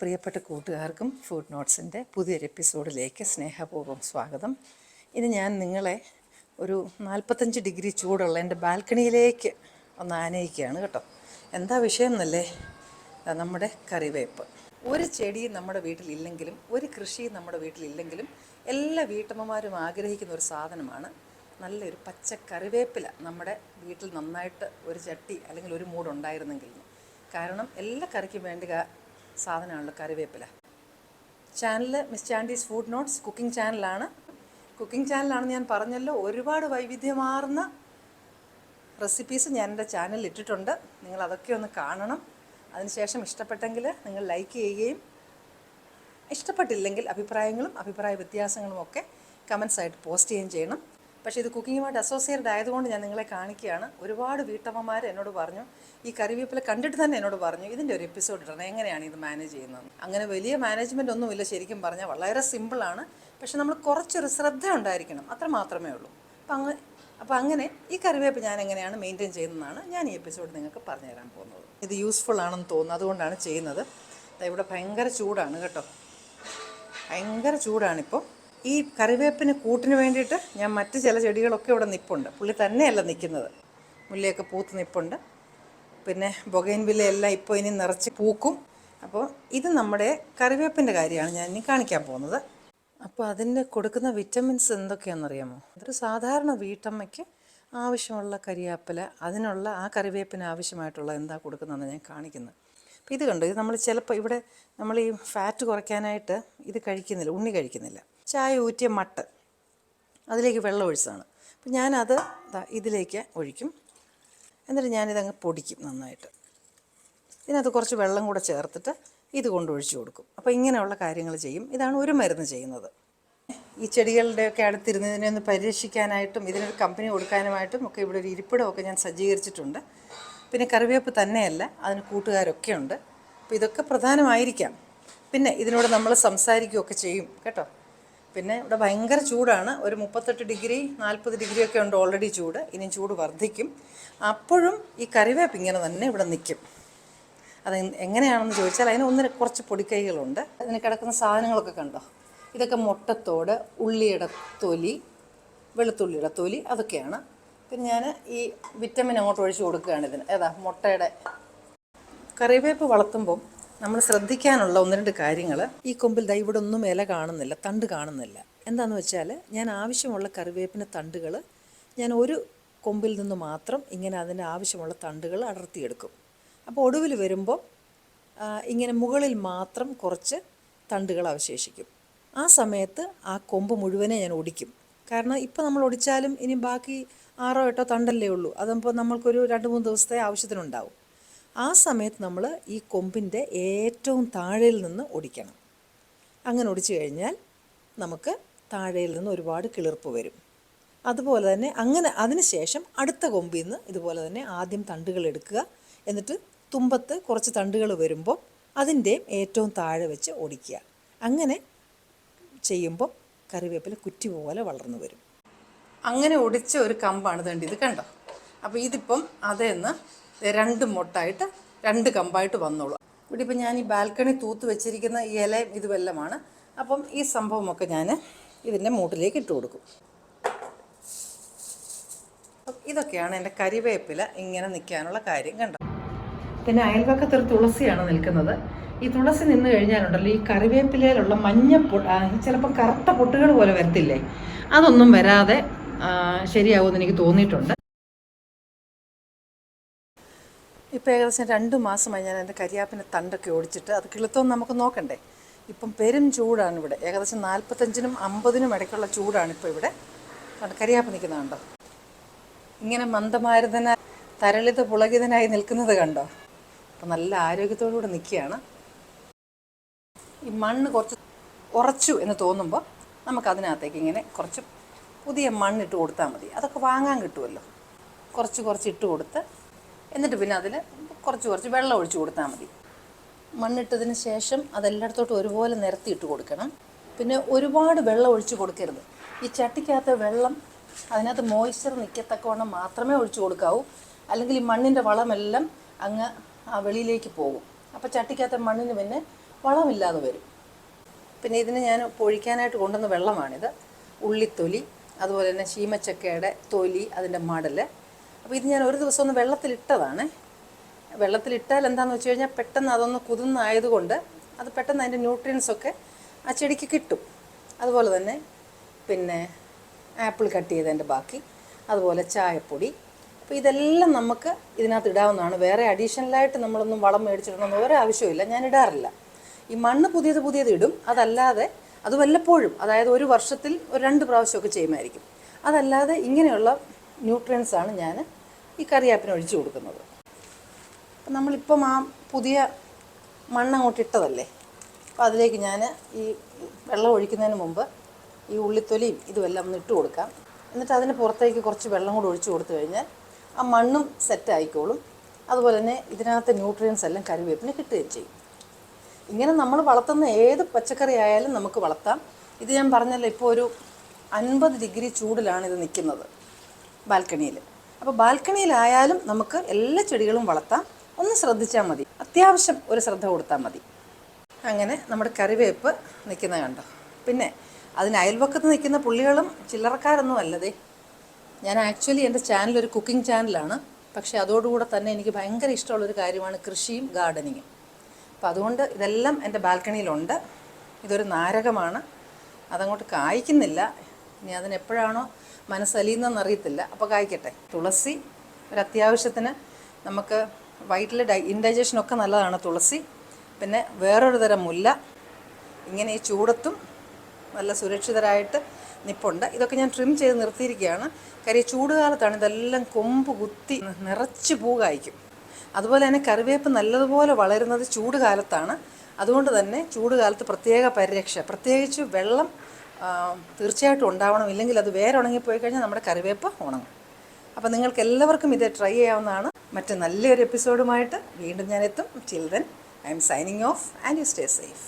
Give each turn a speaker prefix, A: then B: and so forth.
A: പ്രിയപ്പെട്ട കൂട്ടുകാർക്കും ഫുഡ് നോട്ട്സിന്റെ പുതിയൊരു എപ്പിസോഡിലേക്ക് സ്നേഹപൂർവം സ്വാഗതം. ഇത് ഞാൻ നിങ്ങളെ ഒരു നാൽപ്പത്തഞ്ച് ഡിഗ്രി ചൂടുള്ള എന്റെ ബാൽക്കണിയിലേക്ക് ഒന്ന് ആനയിക്കുകയാണ് കേട്ടോ. എന്താ വിഷയം എന്നല്ലേ? നമ്മുടെ കറിവേപ്പ്. ഒരു ചെടി നമ്മുടെ വീട്ടിലില്ലെങ്കിലും ഒരു കൃഷി നമ്മുടെ വീട്ടിലില്ലെങ്കിലും എല്ലാ വീട്ടമ്മമാരും ആഗ്രഹിക്കുന്ന ഒരു സാധനമാണ്. നല്ലൊരു പച്ച കറിവേപ്പില നമ്മുടെ വീട്ടിൽ നന്നായിട്ട് ഒരു ചട്ടി അല്ലെങ്കിൽ ഒരു മൂടുണ്ടായിരുന്നെങ്കിൽ. കാരണം എല്ലാ കറിക്കും വേണ്ട സാധനമാണല്ലോ കറിവേപ്പില. Channel Miss Chandy's food notes cooking ചാനലാണ്. കുക്കിംഗ് ചാനലാണെന്ന് ഞാൻ പറഞ്ഞല്ലോ ഒരുപാട് വൈവിധ്യമാർന്ന റെസിപ്പീസ് ഞാൻ എന്റെ ചാനലിൽ ഇട്ടിട്ടുണ്ട്. നിങ്ങൾ അതൊക്കെ ഒന്ന് കാണണം. അതിനുശേഷം ഇഷ്ടപ്പെട്ടെങ്കിൽ നിങ്ങൾ ലൈക്ക് ചെയ്യുകയും ഇഷ്ടപ്പെട്ടില്ലെങ്കിൽ അഭിപ്രായങ്ങളും അഭിപ്രായ വ്യത്യാസങ്ങളും ഒക്കെ കമൻസായിട്ട് പോസ്റ്റ് ചെയ്യുകയും ചെയ്യണം. പക്ഷേ ഇത് കുക്കിങ്ങുമായിട്ട് അസോസിയേറ്റഡ് ആയതുകൊണ്ട് ഞാൻ നിങ്ങളെ കാണിക്കുകയാണ്. ഒരുപാട് വീട്ടമ്മമാർ എന്നോട് പറഞ്ഞു ഈ കറിവേപ്പില കണ്ടിട്ട് തന്നെ എന്നോട് പറഞ്ഞു ഇതിന്റെ ഒരു എപ്പിസോഡ് ഇടണം എങ്ങനെയാണ് ഇത് മാനേജ് ചെയ്യുന്നത് അങ്ങനെ വലിയ മാനേജ്മെന്റ് ഒന്നുമില്ല ശരിക്കും പറഞ്ഞാൽ വളരെ സിമ്പിളാണ് പക്ഷെ നമ്മൾ കുറച്ചൊരു ശ്രദ്ധ ഉണ്ടായിരിക്കണം അത്ര മാത്രമേ ഉള്ളൂ. അപ്പം അങ്ങ് അപ്പോൾ അങ്ങനെ ഈ കറിവേപ്പ് ഞാൻ എങ്ങനെയാണ് മെയിന്റെയിൻ ചെയ്യുന്നതാണ് ഞാൻ ഈ എപ്പിസോഡ് നിങ്ങൾക്ക് പറഞ്ഞു തരാൻ പോകുന്നത്. ഇത് യൂസ്ഫുൾ ആണെന്ന് തോന്നുന്നു അതുകൊണ്ടാണ് ചെയ്യുന്നത്. ഇവിടെ ഭയങ്കര ചൂടാണ് കേട്ടോ. ഭയങ്കര ചൂടാണിപ്പോൾ ഈ കറിവേപ്പിന് കൂട്ടിന് വേണ്ടിയിട്ട് ഞാൻ മറ്റ് ചില ചെടികളൊക്കെ ഇവിടെ നിൽപ്പുണ്ട് പുള്ളി തന്നെയല്ല നിൽക്കുന്നത് മുല്ലയൊക്കെ പൂത്ത് നിൽപ്പുണ്ട് പിന്നെ ബൊഗൈൻവില്ലയെല്ലാം ഇപ്പോൾ ഇനി നിറച്ച് പൂക്കും. അപ്പോൾ ഇത് നമ്മുടെ കറിവേപ്പിന്റെ കാര്യമാണ് ഞാൻ ഇനി കാണിക്കാൻ പോകുന്നത്. അപ്പോൾ അതിന് കൊടുക്കുന്ന വിറ്റമിൻസ് എന്തൊക്കെയാണെന്നറിയാമോ? അതൊരു സാധാരണ വീട്ടമ്മയ്ക്ക് ആവശ്യമുള്ള കരിയാപ്പില അതിനുള്ള ആ കറിവേപ്പിന് ആവശ്യമായിട്ടുള്ള എന്താ കൊടുക്കുന്നതെന്ന് ഞാൻ കാണിക്കുന്നത് അപ്പോൾ ഇത് കണ്ടു? ഇത് നമ്മൾ ചിലപ്പോൾ ഇവിടെ നമ്മൾ ഈ ഫാറ്റ് കുറയ്ക്കാനായിട്ട് ഇത് കഴിക്കുന്നില്ല ഉണ്ണി കഴിക്കുന്നില്ല. ചായ ഊറ്റിയ മട്ട് അതിലേക്ക് വെള്ളം ഒഴിച്ചതാണ് അപ്പം ഞാനത് ഇതിലേക്ക് ഒഴിക്കും. എന്നിട്ട് ഞാനിതങ്ങ് പൊടിക്കും നന്നായിട്ട്. ഇതിനകത്ത് കുറച്ച് വെള്ളം കൂടെ ചേർത്തിട്ട് ഇത് കൊണ്ട് ഒഴിച്ചു കൊടുക്കും. അപ്പോൾ ഇങ്ങനെയുള്ള കാര്യങ്ങൾ ചെയ്യും. ഇതാണ് ഒരു മരുന്ന് ചെയ്യുന്നത്. ഈ ചെടികളുടെയൊക്കെ അടുത്തിരുന്ന് ഇതിനെ ഒന്ന് പരിരക്ഷിക്കാനായിട്ടും ഇതിനൊരു കമ്പനി കൊടുക്കാനുമായിട്ടും ഒക്കെ ഇവിടെ ഒരു ഇരിപ്പിടമൊക്കെ ഞാൻ സജ്ജീകരിച്ചിട്ടുണ്ട്. പിന്നെ കറിവേപ്പ് തന്നെയല്ല അതിന് കൂട്ടുകാരൊക്കെ ഉണ്ട്. അപ്പോൾ ഇതൊക്കെ പ്രധാനമായിരിക്കാം. പിന്നെ ഇതിനോട് നമ്മൾ സംസാരിക്കുകയൊക്കെ ചെയ്യും കേട്ടോ. പിന്നെ ഇവിടെ ഭയങ്കര ചൂടാണ്. ഒരു മുപ്പത്തെട്ട് ഡിഗ്രി നാൽപ്പത് ഡിഗ്രി ഒക്കെ ഉണ്ട് ഓൾറെഡി ചൂട്. ഇനിയും ചൂട് വർദ്ധിക്കും. അപ്പോഴും ഈ കറിവേപ്പ് ഇങ്ങനെ തന്നെ ഇവിടെ നിൽക്കും. അത് എങ്ങനെയാണെന്ന് ചോദിച്ചാൽ അതിന് ഒന്നിന് കുറച്ച് പൊടിക്കൈകളുണ്ട്. അതിന് കിടക്കുന്ന സാധനങ്ങളൊക്കെ കണ്ടോ? ഇതൊക്കെ മുട്ടത്തോട് ഉള്ളിയുടെ തൊലി വെളുത്തുള്ളിയുടെ തൊലി അതൊക്കെയാണ്. പിന്നെ ഞാൻ ഈ വിറ്റമിൻ അങ്ങോട്ട് ഒഴിച്ച് കൊടുക്കുകയാണ് ഇതിന്. ഏതാ? മുട്ടയുടെ. കറിവേപ്പ് വളർത്തുമ്പം നമ്മൾ ശ്രദ്ധിക്കാനുള്ള ഒന്ന് രണ്ട് കാര്യങ്ങൾ ഈ കൊമ്പിൽ ദൈ ഇവിടെ ഒന്നും ഇല കാണുന്നില്ല തണ്ട് കാണുന്നില്ല. എന്താന്ന് വെച്ചാൽ ഞാൻ ആവശ്യമുള്ള കറിവേപ്പിന് തണ്ടുകൾ ഞാൻ ഒരു കൊമ്പിൽ നിന്ന് മാത്രം ഇങ്ങനെ അതിന് ആവശ്യമുള്ള തണ്ടുകൾ അടർത്തിയെടുക്കും. അപ്പോൾ ഒടുവിൽ വരുമ്പോൾ ഇങ്ങനെ മുകളിൽ മാത്രം കുറച്ച് തണ്ടുകൾ അവശേഷിക്കും. ആ സമയത്ത് ആ കൊമ്പ് മുഴുവനെ ഞാൻ ഒടിക്കും. കാരണം ഇപ്പോൾ നമ്മൾ ഒടിച്ചാലും ഇനി ബാക്കി ആറോ എട്ടോ തണ്ടല്ലേ ഉള്ളൂ. അതപ്പോൾ നമ്മൾക്കൊരു രണ്ട് മൂന്ന് ദിവസത്തെ ആവശ്യത്തിനുണ്ടാവും. ആ സമയത്ത് നമ്മൾ ഈ കൊമ്പിന്റെ ഏറ്റവും താഴെയിൽ നിന്ന് ഒടിക്കണം അങ്ങനെ ഒടിച്ചു കഴിഞ്ഞാൽ നമുക്ക് താഴെയിൽ നിന്ന് ഒരുപാട് കിളിർപ്പ് വരും. അതുപോലെ തന്നെ അങ്ങനെ അതിനുശേഷം അടുത്ത കൊമ്പിൽ നിന്ന് ഇതുപോലെ തന്നെ ആദ്യം തണ്ടുകൾ എടുക്കുക. എന്നിട്ട് തുമ്പത്ത് കുറച്ച് തണ്ടുകൾ വരുമ്പോൾ അതിന്റെയും ഏറ്റവും താഴെ വെച്ച് ഓടിക്കുക. അങ്ങനെ ചെയ്യുമ്പോൾ കറിവേപ്പില കുറ്റി പോലെ വളർന്നു വരും. അങ്ങനെ ഒടിച്ച ഒരു കമ്പാണ് ഇതുണ്ട് ഇത് കണ്ടോ? അപ്പോൾ ഇതിപ്പം അതേന്ന് രണ്ട് മൊട്ടായിട്ട് രണ്ട് കമ്പായിട്ട് വന്നോളൂ. ഇവിടെ ഇപ്പം ഞാൻ ഈ ബാൽക്കണി തൂത്ത് വെച്ചിരിക്കുന്ന ഈ ഇലയും ഇതുമെല്ലാമാണ്. അപ്പം ഈ സംഭവമൊക്കെ ഞാൻ ഇതിന്റെ മൂട്ടിലേക്ക് ഇട്ട് കൊടുക്കും. ഇതൊക്കെയാണ് എന്റെ കരിവേപ്പില ഇങ്ങനെ നിൽക്കാനുള്ള കാര്യം കണ്ടത്. പിന്നെ അയൽവക്കത്തൊരു തുളസിയാണ് നിൽക്കുന്നത്. ഈ തുളസി നിന്ന് കഴിഞ്ഞാലുണ്ടല്ലോ ഈ കറിവേപ്പിലയിലുള്ള മഞ്ഞ ചിലപ്പം കറുത്ത പൊട്ടുകൾ പോലെ വരത്തില്ലേ? അതൊന്നും വരാതെ ശരിയാവുമെന്ന് എനിക്ക് തോന്നിയിട്ടുണ്ട്. ഇപ്പം ഏകദേശം രണ്ട് മാസമായി ഞാൻ എന്റെ കരിയാപ്പിന്റെ തണ്ടൊക്കെ ഓടിച്ചിട്ട് അത് കിളുത്തോന്ന് നമുക്ക് നോക്കണ്ടേ? ഇപ്പം പെരും ചൂടാണ് ഇവിടെ. ഏകദേശം നാൽപ്പത്തഞ്ചിനും അമ്പതിനും ഇടയ്ക്കുള്ള ചൂടാണ് ഇപ്പോൾ ഇവിടെ. കരിയാപ്പ് നിൽക്കുന്നുണ്ടോ ഇങ്ങനെ മന്ദമാരുതന തരളിത പുളകിതനായി നിൽക്കുന്നത് കണ്ടോ? അപ്പം നല്ല ആരോഗ്യത്തോടുകൂടെ നിൽക്കുകയാണ്. ഈ മണ്ണ് കുറച്ച് ഉറച്ചു എന്ന് തോന്നുമ്പോൾ നമുക്കതിനകത്തേക്ക് ഇങ്ങനെ കുറച്ച് പുതിയ മണ്ണിട്ട് കൊടുത്താൽ മതി. അതൊക്കെ വാങ്ങാൻ കിട്ടുമല്ലോ. കുറച്ച് കുറച്ച് ഇട്ട് കൊടുത്ത് എന്നിട്ട് പിന്നെ അതിൽ കുറച്ച് കുറച്ച് വെള്ളം ഒഴിച്ച് കൊടുത്താൽ മതി. മണ്ണിട്ടതിന് ശേഷം അതെല്ലായിടത്തോട്ടും ഒരുപോലെ നിരത്തി ഇട്ട് കൊടുക്കണം. പിന്നെ ഒരുപാട് വെള്ളം ഒഴിച്ച് കൊടുക്കരുത്. ഈ ചട്ടിക്കകത്ത് വെള്ളം അതിനകത്ത് മോയ്സ്ചർ നിൽക്കത്തക്കവണ്ണം മാത്രമേ ഒഴിച്ച് കൊടുക്കാവൂ. അല്ലെങ്കിൽ ഈ മണ്ണിന്റെ വളമെല്ലാം അങ്ങ് ആ വെളിയിലേക്ക് പോകും. അപ്പോൾ ചട്ടിക്കകത്ത് മണ്ണിന് പിന്നെ വളമില്ലാതെ വരും. പിന്നെ ഇതിന് ഞാൻ പൊഴിക്കാനായിട്ട് കൊണ്ടുവന്ന വെള്ളമാണിത്. ഉള്ളിത്തൊലി അതുപോലെ തന്നെ ശീമച്ചക്കയുടെ തൊലി അതിന്റെ മടൽ അപ്പോൾ ഇത് ഞാൻ ഒരു ദിവസം ഒന്ന് വെള്ളത്തിലിട്ടതാണ്. വെള്ളത്തിലിട്ടാൽ എന്താണെന്ന് വെച്ച് കഴിഞ്ഞാൽ പെട്ടെന്ന് അതൊന്ന് കുതിർന്നായതുകൊണ്ട് അത് പെട്ടെന്ന് അതിന്റെ ന്യൂട്രിയൻസൊക്കെ ആ ചെടിക്ക് കിട്ടും. അതുപോലെ തന്നെ പിന്നെ ആപ്പിൾ കട്ട് ചെയ്തതിന്റെ ബാക്കി അതുപോലെ ചായപ്പൊടി. അപ്പോൾ ഇതെല്ലാം നമുക്ക് ഇതിനകത്ത് ഇടാവുന്നതാണ്. വേറെ അഡീഷണലായിട്ട് നമ്മളൊന്നും വളം മേടിച്ചിടണമെന്ന് ഒരു ആവശ്യമില്ല. ഞാൻ ഇടാറില്ല. ഈ മണ്ണ് പുതിയത് പുതിയത് ഇടും. അതല്ലാതെ അത് വല്ലപ്പോഴും അതായത് ഒരു വർഷത്തിൽ ഒരു രണ്ട് പ്രാവശ്യമൊക്കെ ചെയ്യുമായിരിക്കും. അതല്ലാതെ ഇങ്ങനെയുള്ള ന്യൂട്രിയൻസാണ് ഞാൻ ഈ കറിയാപ്പിന് ഒഴിച്ചു കൊടുക്കുന്നത്. നമ്മളിപ്പം ആ പുതിയ മണ്ണ് അങ്ങോട്ട് ഇട്ടതല്ലേ? അപ്പോൾ അതിലേക്ക് ഞാൻ ഈ വെള്ളം ഒഴിക്കുന്നതിന് മുമ്പ് ഈ ഉള്ളിത്തൊലിയും ഇതുമെല്ലാം ഒന്ന് ഇട്ട് കൊടുക്കാം. എന്നിട്ട് അതിന് പുറത്തേക്ക് കുറച്ച് വെള്ളം കൂടി ഒഴിച്ചു കൊടുത്തു കഴിഞ്ഞാൽ ആ മണ്ണും സെറ്റ് ആയിക്കോളും. അതുപോലെ തന്നെ ഇതിനകത്തെ ന്യൂട്രിയൻസ് എല്ലാം കറിവേപ്പിന് കിട്ടുകയും ചെയ്യും. ഇങ്ങനെ നമ്മൾ വളർത്തുന്ന ഏത് പച്ചക്കറി ആയാലും നമുക്ക് വളർത്താം. ഇത് ഞാൻ പറഞ്ഞല്ലോ ഇപ്പോൾ ഒരു അൻപത് ഡിഗ്രി ചൂടിലാണ് ഇത് നിൽക്കുന്നത് ബാൽക്കണിയിൽ. അപ്പോൾ ബാൽക്കണിയിലായാലും നമുക്ക് എല്ലാ ചെടികളും വളർത്താം. ഒന്ന് ശ്രദ്ധിച്ചാൽ മതി. അത്യാവശ്യം ഒരു ശ്രദ്ധ കൊടുത്താൽ മതി. അങ്ങനെ നമ്മുടെ കറിവേപ്പ് നിൽക്കുന്ന കണ്ടോ? പിന്നെ അതിന് അയൽവക്കത്ത് നിൽക്കുന്ന പുള്ളികളും ചില്ലറക്കാരൊന്നും അല്ലതേ. ഞാൻ ആക്ച്വലി എന്റെ ചാനൽ ഒരു കുക്കിംഗ് ചാനലാണ് പക്ഷേ അതോടുകൂടെ തന്നെ എനിക്ക് ഭയങ്കര ഇഷ്ടമുള്ളൊരു കാര്യമാണ് കൃഷിയും ഗാർഡനിങ്ങും അപ്പോൾ അതുകൊണ്ട് ഇതെല്ലാം എന്റെ ബാൽക്കണിയിലുണ്ട്. ഇതൊരു നാരകമാണ്. അതങ്ങോട്ട് കായ്ക്കുന്നില്ല. ഇനി അതിനെപ്പോഴാണോ മനസ്സലിയുന്നതെന്ന് അറിയത്തില്ല അപ്പോൾ കായ്ക്കട്ടെ. തുളസി ഒരു അത്യാവശ്യത്തിന് നമുക്ക് വയറ്റിൽ ഡൈ ഇൻഡൈജഷനൊക്കെ നല്ലതാണ് തുളസി. പിന്നെ വേറൊരു തരം മുല്ല. ഇങ്ങനെ ഈ ചൂടത്തും നല്ല സുരക്ഷിതരായിട്ട് നിപ്പുണ്ട്. ഇതൊക്കെ ഞാൻ ട്രിം ചെയ്ത് നിർത്തിയിരിക്കുകയാണ്. കാര്യം ചൂട് കാലത്താണ് ഇതെല്ലാം കൊമ്പ് കുത്തി നിറച്ച് പൂ കായ്ക്കും. അതുപോലെ തന്നെ കറിവേപ്പ് നല്ലതുപോലെ വളരുന്നത് ചൂട് കാലത്താണ് അതുകൊണ്ട് തന്നെ ചൂട് കാലത്ത് പ്രത്യേക പരിരക്ഷ പ്രത്യേകിച്ച് വെള്ളം തീർച്ചയായിട്ടും ഉണ്ടാവണം. ഇല്ലെങ്കിൽ അത് വേറെ ഉണങ്ങിപ്പോയി കഴിഞ്ഞാൽ നമ്മുടെ കറിവേപ്പ് ഉണങ്ങും. അപ്പോൾ നിങ്ങൾക്ക് എല്ലാവർക്കും ഇത് ട്രൈ ചെയ്യാവുന്നതാണ്. മറ്റ് നല്ലൊരു എപ്പിസോഡുമായിട്ട് വീണ്ടും ഞാൻ എത്തും. I'm signing off and you stay safe